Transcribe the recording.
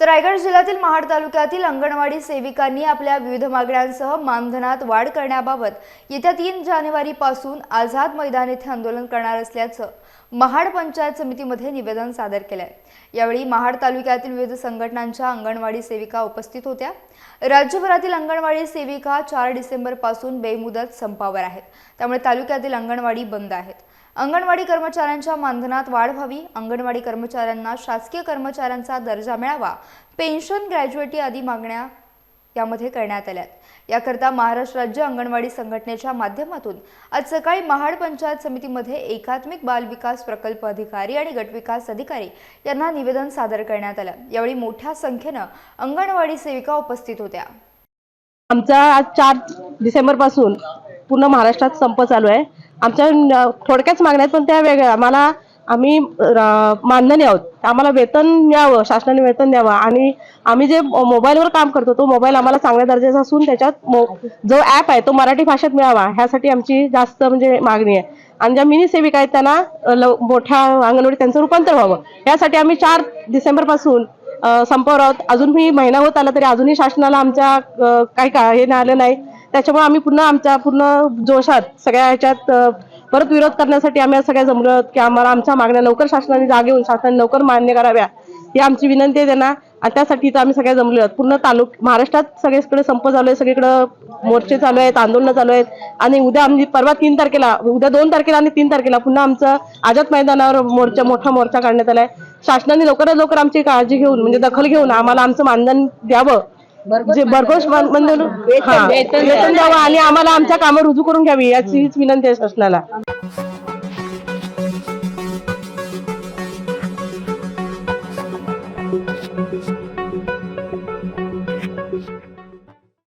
तर रायगड जिल्ह्यातील महाड तालुक्यातील अंगणवाडी सेविकांनी आपल्या विविध मागण्यांसह मानधनात वाढ करण्याबाबत येत्या तीन जानेवारीपासून आझाद मैदान येथे आंदोलन करणार असल्याचं महाड पंचायत समितीमध्ये निवेदन सादर केलं आहे यावेळी महाड तालुक्यातील विविध संघटनांच्या अंगणवाडी सेविका उपस्थित होत्या. राज्यभरातील अंगणवाडी सेविका चार डिसेंबरपासून बेमुदत संपावर आहेत. त्यामुळे तालुक्यातील अंगणवाडी बंद आहेत. अंगणवाडी कर्मचाऱ्यांच्या मानधनात वाढ व्हावी. अंगणवाडी कर्मचाऱ्यांना शासकीय कर्मचाऱ्यांचा दर्जा मिळावा. पेन्शन ग्रॅज्युएटी आदी मागण्या यामध्ये करण्यात आल्या याकरता महाराष्ट्र राज्य अंगणवाडी संघटनेच्या माध्यमातून आज सकाळी महाड पंचायत समितीमध्ये एकात्मिक बाल विकास प्रकल्प अधिकारी आणि गटविकास अधिकारी यांना निवेदन सादर करण्यात आलं. यावेळी मोठ्या संख्येनं अंगणवाडी सेविका उपस्थित होत्या. आमचा आज चार डिसेंबरपासून पूर्ण महाराष्ट्रात संप चालू आहे. आमच्या न- थोडक्याच मागण्या आहेत पण त्या वेगळ्या. आम्हाला आम्ही मानधनी आहोत आम्हाला वेतन मिळावं शासनाने वेतन द्यावं. आणि आम्ही जे मो- मोबाईलवर काम करतो तो मोबाईल आम्हाला चांगल्या दर्जाचा असून त्याच्यात मो- जो ऍप आहे तो मराठी भाषेत मिळावा. ह्यासाठी आमची जास्त म्हणजे मागणी आहे. आणि ज्या मिनी सेविका आहेत त्यांना लव- मोठ्या अंगणवाडी त्यांचं रूपांतर व्हावं. यासाठी आम्ही चार डिसेंबरपासून संपवर आहोत. अजूनही महिना होत आला तरी अजूनही शासनाला आमच्या काही का हे आलं नाही. त्याच्यामुळे आम्ही पुन्हा आमच्या पूर्ण जोशात सगळ्या ह्याच्यात परत विरोध करण्यासाठी आम्ही सगळ्या जमलो आहोत की आम्हाला आमच्या मागण्या लवकर शासनाने जागे होऊन शासनाने लवकर मान्य कराव्या ही आमची विनंती आहे त्यांना. आणि त्यासाठी आम्ही सगळ्या जमलो आहोत. पूर्ण तालुक महाराष्ट्रात सगळीकडे संप चालू आहे सगळीकडे मोर्चे चालू आहेत आंदोलनं चालू आहेत. आणि उद्या आम्ही परवा तीन तारखेला उद्या दोन तारखेला आणि तीन तारखेला पुन्हा आमचं आझाद मैदानावर मोर्चा मोठा मोर्चा काढण्यात आलाय. शासनाने लवकरात लवकर आमची काळजी घेऊन म्हणजे दखल घेऊन आम्हाला आमचं मानधन द्यावं. जे भरघोस हा, वेतन द्यावं आणि आम्हाला आमच्या कामं रुजू करून घ्यावी याची हीच विनंती आहे शासनाला.